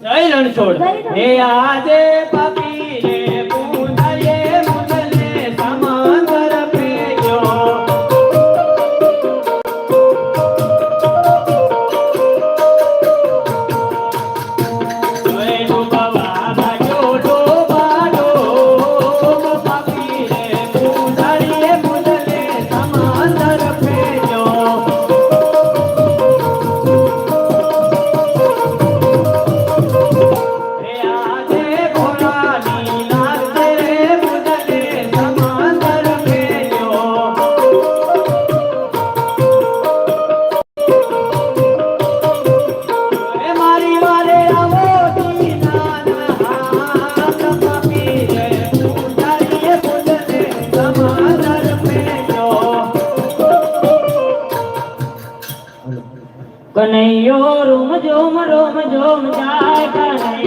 જય રણછોડ. હે આજે પાપીને પૂંજાએ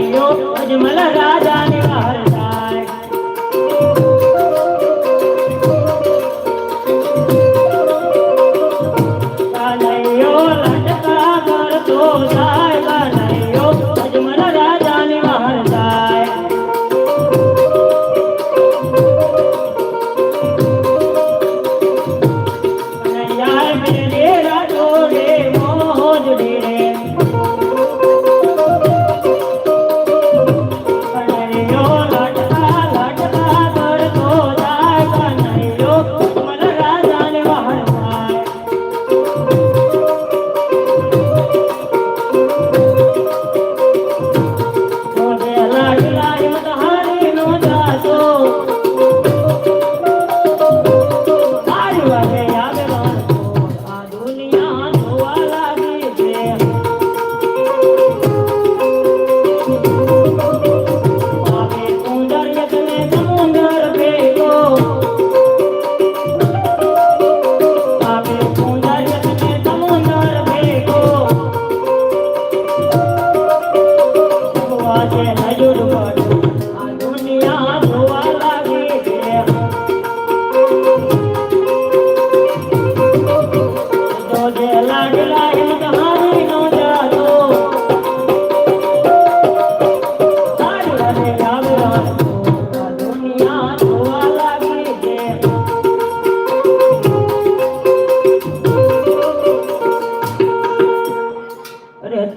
કનૈયો અજમલ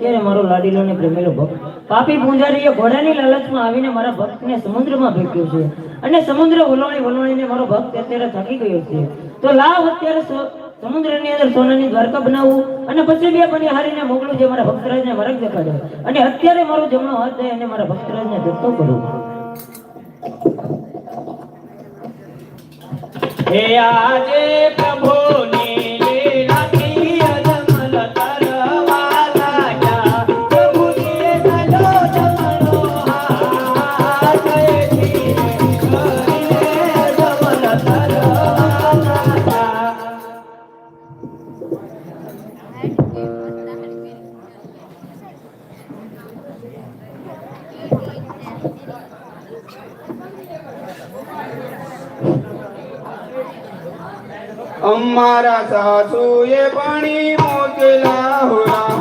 અરે અત્યારે મારો લાડીલો પ્રેમેલો ભક્ત. પાપી પૂંજારીએ ઘોડાની લાલચમાં આવીને મારા ભક્તને સમુદ્રમાં ફેંક્યો છે. અને સમુદ્ર વલોણી વલોણીને મારો ભક્ત અત્યારે થાકી ગયો છે. તો લાવ અત્યારે સમુદ્રની અંદર સોનાની દ્વારકા બનાવું અને પછી બે પણ હારીને મોકલું જે મારા ભક્તરાજને મરક દેખાડે. અને અત્યારે મારો જમણો હાથ જાય અને મારા ભક્તરાજને ધક્કો કરું. હે આજે પ્રભુની અમારા સાસુએ પાણી મોકલા હોરા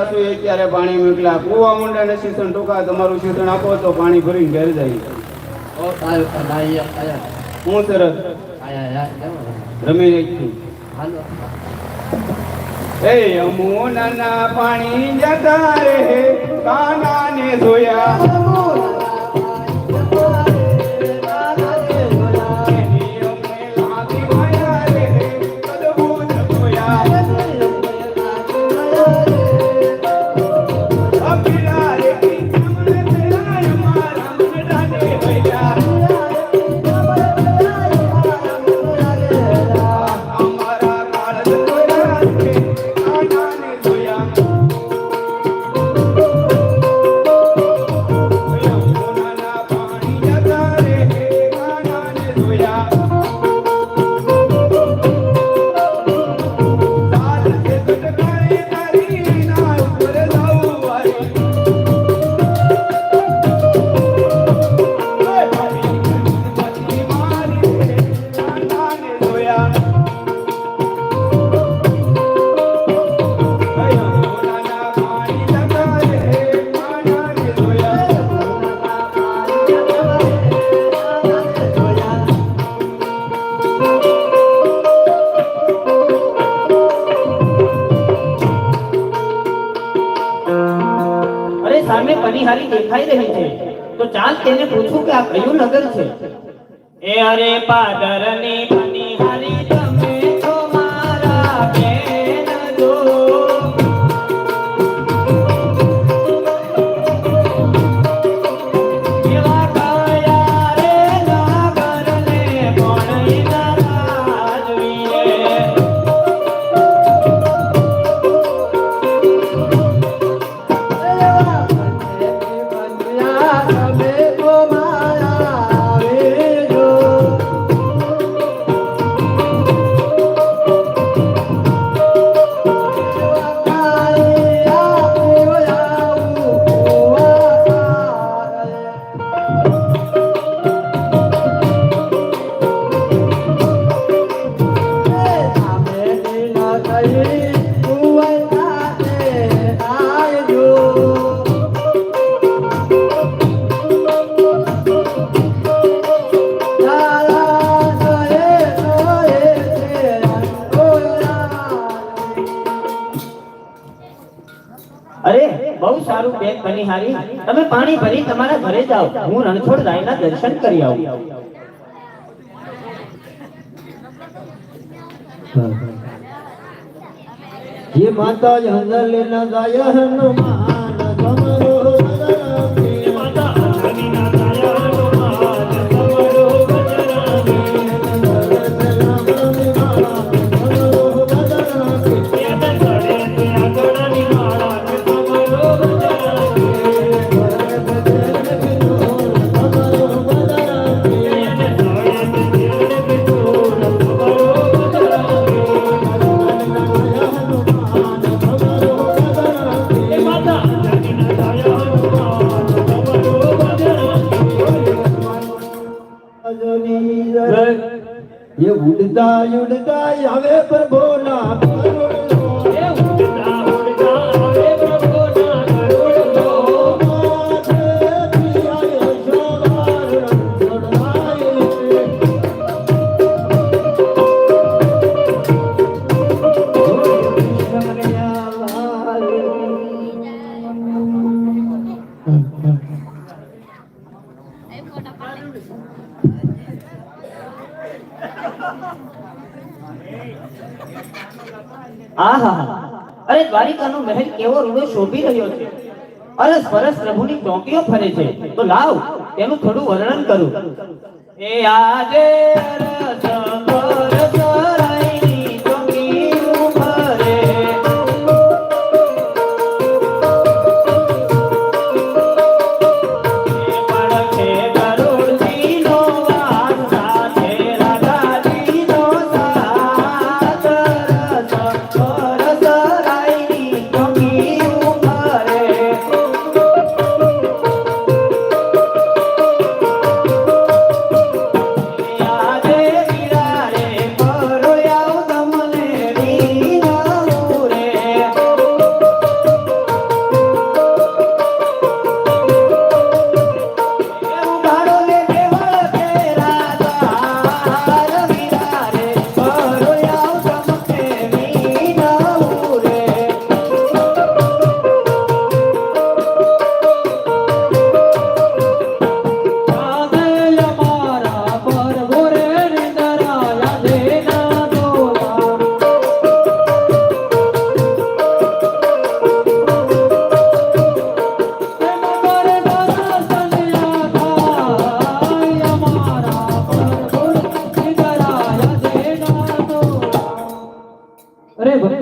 બેન એ ક્યારે પાણી મોકલા. કુવા મુંડાને શિક્ષણ ટૂંકા તમારું શિક્ષણ આપો તો પાણી ભરીને ઘેર જાય. હું સરસ? રમી નાખ્યું છું. એ યમુનાના પાણી જતા રે કાના ને એની સામે પનિહારી દેખાઈ રહી છે. તો ચાલ તેને પૂછું કે આ કયું નગર છે? એ અરે પાદરની પરિહારી તમે તો મારા ઘરે જાઓ હું રણછોડ રાયના દર્શન કરી આવું ये माता अंदर लेना जाया हनुमान ઉડતા ઉડતા આવે પ્રભુના અરે દ્વારિકાનો મહેલ કેવો રૂડો શોભી રહ્યો છે. અરસ પરસ પ્રભુની ચોકીઓ ફરે છે. તો લાવ, તેનું થોડું વર્ણન કરું. એ આજે અરસ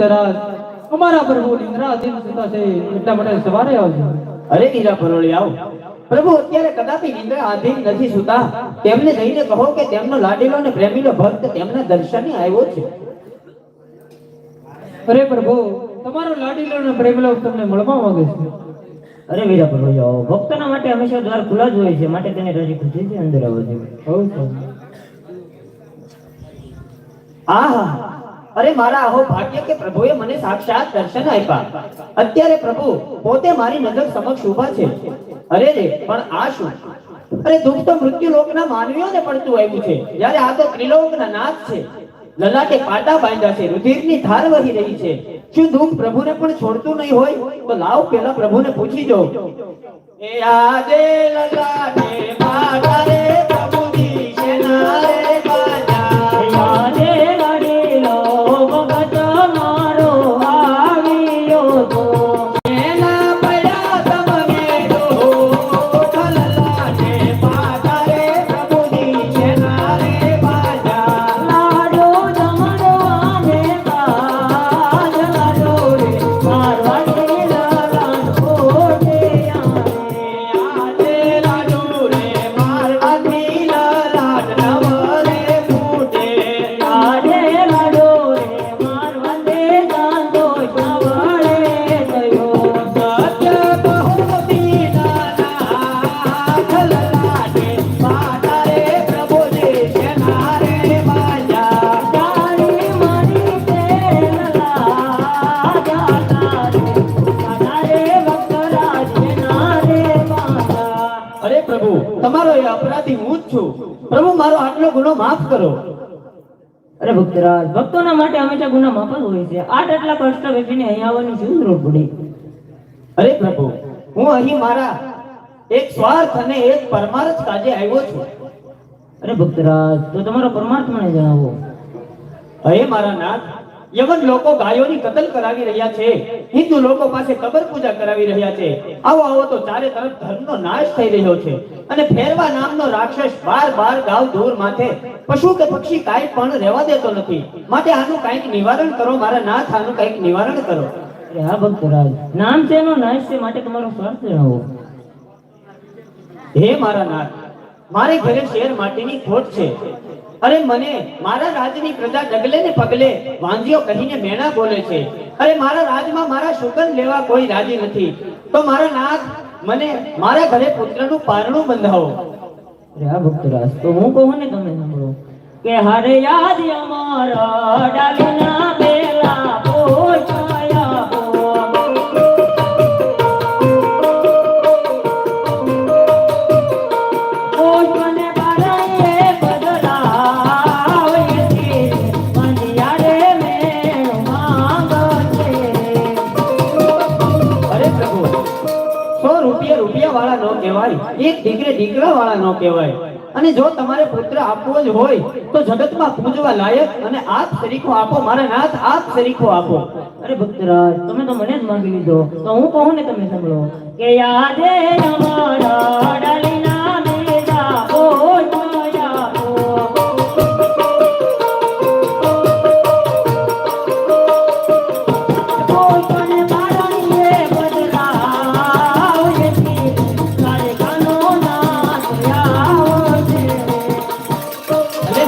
રાજ અમારા પ્રભુ નિંદ્રાધીન સુતા છે એટલા માટે સવારે આવજો. અરે મીરા પરોળી આવો. પ્રભુ અત્યારે કદાપી નિંદ્રા આધીન નથી સુતા. તેમને જઈને કહો કે તેમનો લાડેલો અને પ્રેમીલો ભક્ત તેમના દર્શને આવ્યો છે. અરે પ્રભુ તમારો લાડીલો અને પ્રેમીલો તમને મળવા માંગે છે. અરે વીરા પર જાઓ ભક્તના માટે હંમેશા દ્વાર ખુલ્લા જ હોય છે માટે તેને રાજી ખુશીથી અંદર આવવા જોઈએ આહા. અરે મારા અહો ભાગ્ય કે પ્રભુએ મને સાક્ષાત દર્શન આપ્યા. અત્યારે પ્રભુ, પોતે મારી નજર સમક્ષ ઊભા છે. અરે રે, પણ આ શું? અરે દુઃખ તો મૃત્યુ લોકના માનવીઓને પડતું આવ્યું છે. જ્યારે આ તો ત્રિલોકના નાથ છે. લલાટે પાટા બાંધ્યા છે, રુધિરની ધાર વહી રહી છે. શું દુઃખ પ્રભુને પણ છોડતું નહીં હોય? તો લાવ પેલા પ્રભુને પૂછી જો એ આજે લલાટે અપરાધી હું જ છું. પ્રભુ, મારો આટલો ગુનો માફ કરો. અરે ભક્તરાજ, ભક્તોના માટે હંમેશા ગુના માફ જ હોય છે. આઠ આટલા કષ્ટ વેઠીને અહીંયા આવવાની શું જરૂર પડે? અરે પ્રભુ, હું અહીં મારા એક સ્વાર્થ અને એક પરમાર્થ કાજે આવ્યો છું. અરે ભક્તરાજ, તો તમારો પરમાર્થ મને જણાવો. હે મારા નાથ યવન લોકો ગાયોની કતલ કરાવી રહ્યા છે. હિન્દુ લોકો પાસે કબર પૂજા કરાવી રહ્યા છે. આવો આવો તો ચારે તરફ ધર્મનો નાશ થઈ રહ્યો છે. અને ફેરવા નામનો રાક્ષસ બાર બાર ગાવ દૂર માથે. પશુ કે પક્ષી કાંઈ પણ રહેવા દેતો નથી. માટે આનું કાંઈક નિવારણ કરો મારા નાથ આનું કાંઈક નિવારણ કરો. હા ભક્તરાજ. નામ છે એનો નાશ છે? માટે તમારો સ્વાર્થ જણાવો. હે મારા નાથ મારે ઘરે શેર માટેની ખોટ છે. અરે મને મારા રાજની પ્રજા ડગલે ને પગલે વાંજીઓ કહીને મેણા બોલે છે. અરે મારા રાજમાં મારા શુકન લેવા કોઈ રાજી નથી. તો મારા નાથ, મને મારા ઘરે પુત્રનું પારણું બંધાવો. અરે ભક્તરાજ તો હું કહું ને તમે સાંભળો. કે હરે યાદ અમારા ડાલના બેલા એક દીકરે દીકરા વાળા નો કહેવાય. અને જો તમારે પુત્ર આપવો જ હોય, તો જગતમાં પૂજવા લાયક અને આપ શરીખો આપો, મારા નાથ, આપ શરીખો આપો. અરે ભક્તરાજ, તમે તો મને જ માંગી લીધો. તો હું કહું ને તમે સાંભળો. કે યાદે અમારા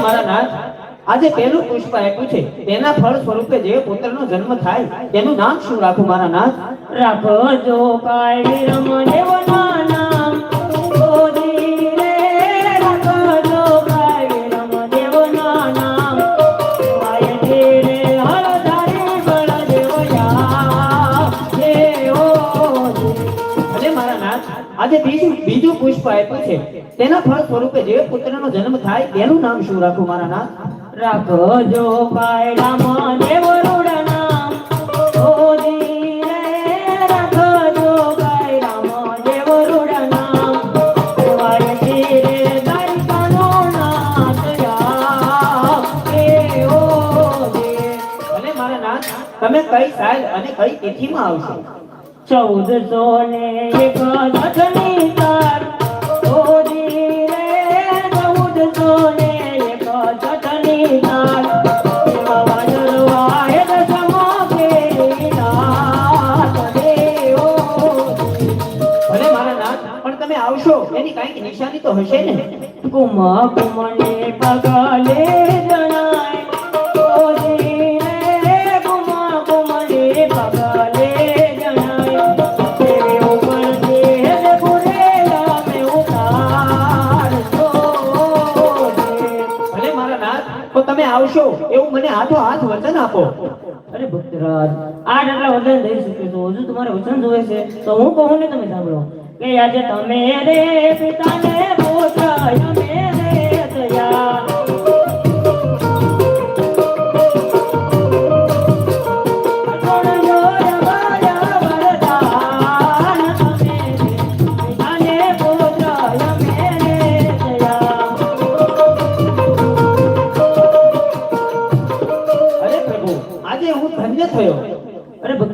મારા નાથ આજે પહેલું પુષ્પ આપ્યું છે. તેના ફળ સ્વરૂપે જે પુત્રનો જન્મ થાય તેનું નામ શું રાખું મારા નાથ? રાખો કાળી નામ નાથ આજે બીજું બીજું પુષ્પ આપ્યું છે. તેના ફળ સ્વરૂપે જે પુત્રનો જન્મ થાય તેનું નામ શું રાખું મારા નામ રાખજો તમે કઈ સાલ અને કઈ તિથિમાં આવશો? ચૌદસો ને એક મે ને? ભલે મારા પગલે તો તમે આવશો એવું મને હાથો હાથ વચન આપો. અરે ભક્તરાજ આ આટલા વચન દઈ શકે તો હજુ તમારે વચન જોવે છે. તો હું કહું ને તમે સાંભળો કે આજે તમે રે પિતાને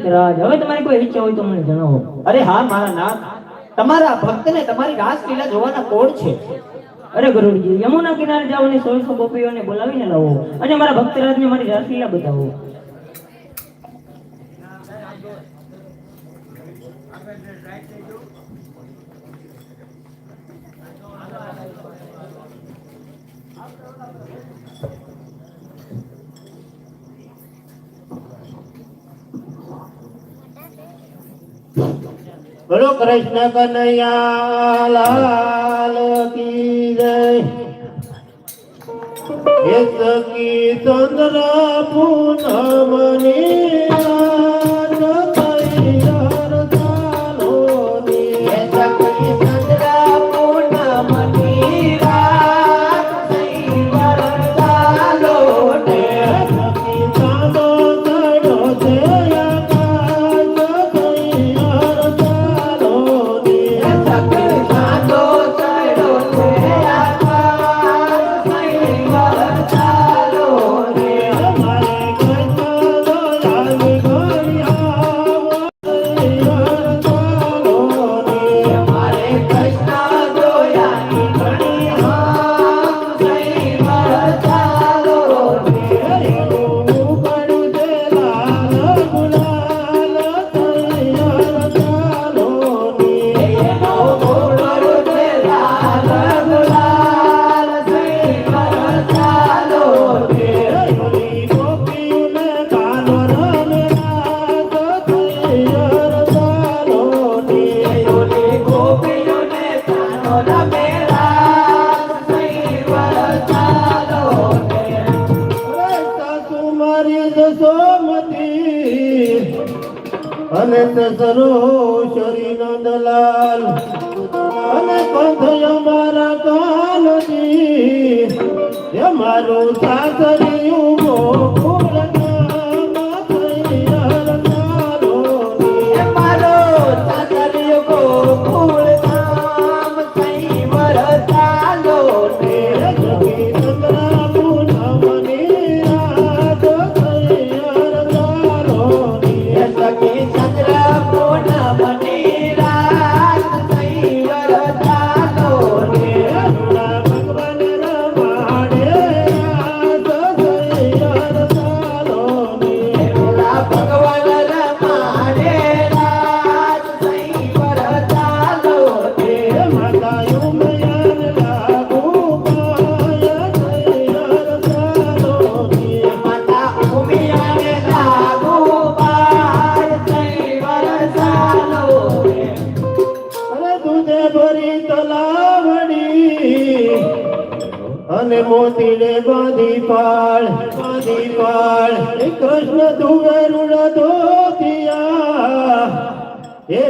ભક્તરાજ હવે તમારી કોઈ ઈચ્છા હોય તો મને જણાવો. અરે હા મારા નાથ. તમારા ભક્તને તમારી રાસલીલા જોવાના કોડ છે? અરે ગરુડજી યમુના કિનારે જાઓ ને સોળસો ગોપીઓને બોલાવીને લાવો. અને મારા ભક્તરાજને મારી રાસલીલા બતાવો. બોલો કૃષ્ણ કનૈયા લાલ કી જય. એક કી ચંદ્ર પૂનમની મારી જસોમતી અને સસરો શરી નંદલાલ અને પંથ મારા કાનજી એ મારું સાસરિયું ગોકુળ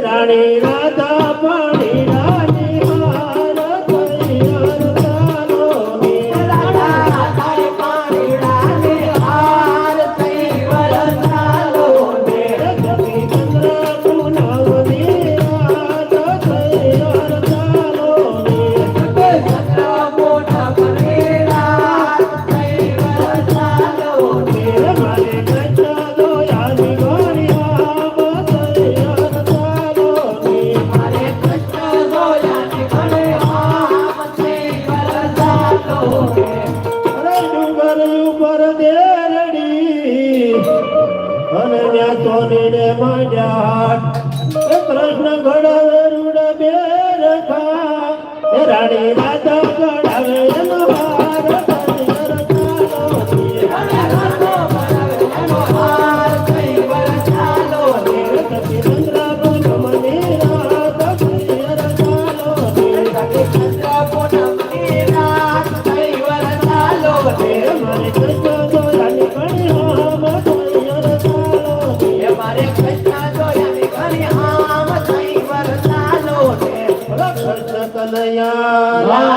રાણી રાધા પાણી અને ત્યાં સોની ને માંડ્યા કૃષ્ણ ઘડા રૂડા બે રખા રાણી રાધા હરિહર ચાલો કૃષ્ણ કનૈયા